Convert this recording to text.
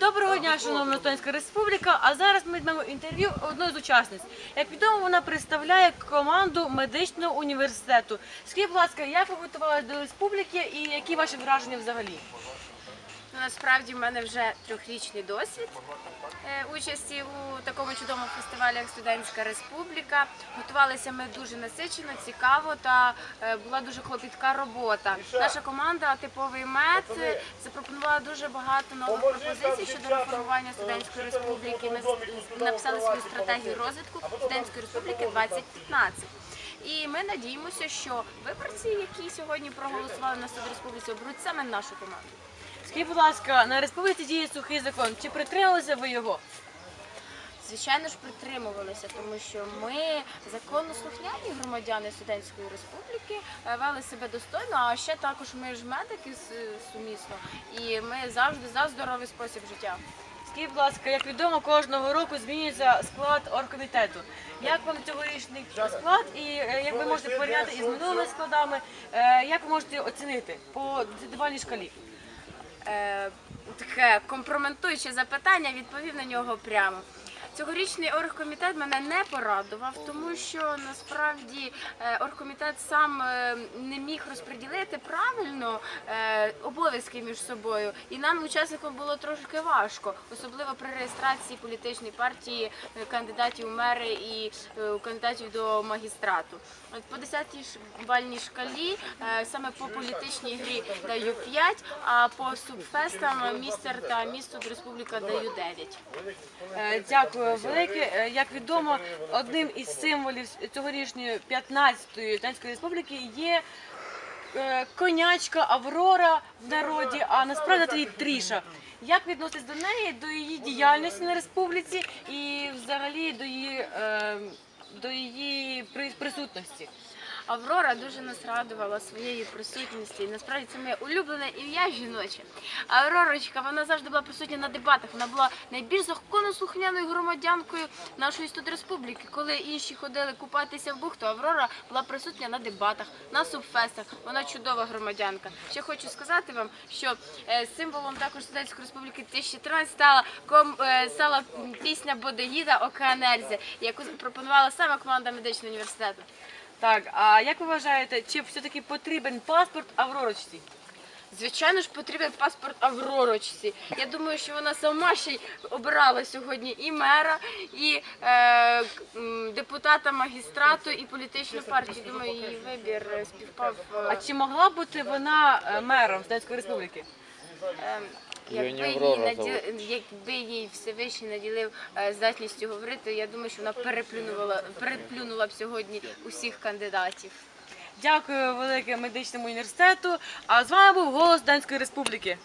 Доброго дня, шановна Тонська Республіка. А зараз ми візьмемо інтерв'ю одної з учасниць. Як відомо, вона представляє команду медичного університету. Скажіть, будь ласка, як ви готувалися до республіки і які ваші враження взагалі? Насправді в мене вже трьохрічний досвід е, участі у такому чудовому фестивалі, як Студентська Республіка. Готувалися ми дуже насичено, цікаво та е, була дуже клопітка робота. Наша команда типовий мед е, запропонувала дуже багато нових пропозицій щодо реформування студентської республіки. Ми написали свою стратегію розвитку студентської республіки 2015. І ми надіємося, що виборці, які сьогодні проголосували на Студ Республіці, оберуть саме нашу команду. Скажіть, будь ласка, на республіці діє сухий закон. Чи притрималися ви його? Звичайно ж притримувалися, тому що ми законослухняні громадяни студентської республіки е, вели себе достойно. А ще також ми ж медики с- сумісно, і ми завжди за здоровий спосіб життя. Скажіть, будь ласка, як відомо, кожного року змінюється склад оргкомітету. Як вам цьогорічний склад і е, як ви можете порівняти із минулими складами? Е, Як ви можете оцінити по десятибальній шкалі? Е, таке компроментуюче запитання, відповів на нього прямо. Цьогорічний оргкомітет мене не порадував, тому що насправді е, оргкомітет сам е, не міг розподілити правильно е, обов'язки між собою, і нам, учасникам, було трошки важко, особливо при реєстрації політичної партії кандидатів у мери і кандидатів до магістрату. По 10-й бальній шкалі саме по політичній грі даю 5, а по субфестам містер та місто Республіка даю 9. Е, Дякую велике. Е, Як відомо, одним із символів цьогорічної 15-ї Танської республіки є е, конячка Аврора в народі, а насправді Тріша. Як відноситись до неї, до її діяльності на республіці і взагалі до її, е, до її при- присутності? Аврора дуже нас радувала своєю присутністю. І насправді це моє улюблене ім'я жіноче. Авророчка, вона завжди була присутня на дебатах. Вона була найбільш законослухняною громадянкою нашої студреспубліки. Коли інші ходили купатися в бухту, Аврора була присутня на дебатах, на субфестах. Вона чудова громадянка. Ще хочу сказати вам, що е, символом також студентської республіки 2013 стала ком е, стала пісня Бодегіда Океанельзи, яку пропонувала саме команда медичного університету. Так, а як ви вважаєте, чи все-таки потрібен паспорт Авророчці? Звичайно ж, потрібен паспорт Авророчці. Я думаю, що вона сама ще й обирала сьогодні і мера, і е, м, депутата магістрату, і політичну партію. Думаю, її вибір е, співпав. е, А чи могла бути вона е, мером Студентської республіки? Її Якби їй, наді... якби їй Всевишній наділив е, здатністю говорити, я думаю, що вона переплюнула, переплюнула б сьогодні усіх кандидатів. Дякую велике медичному університету. А з вами був голос Данської республіки.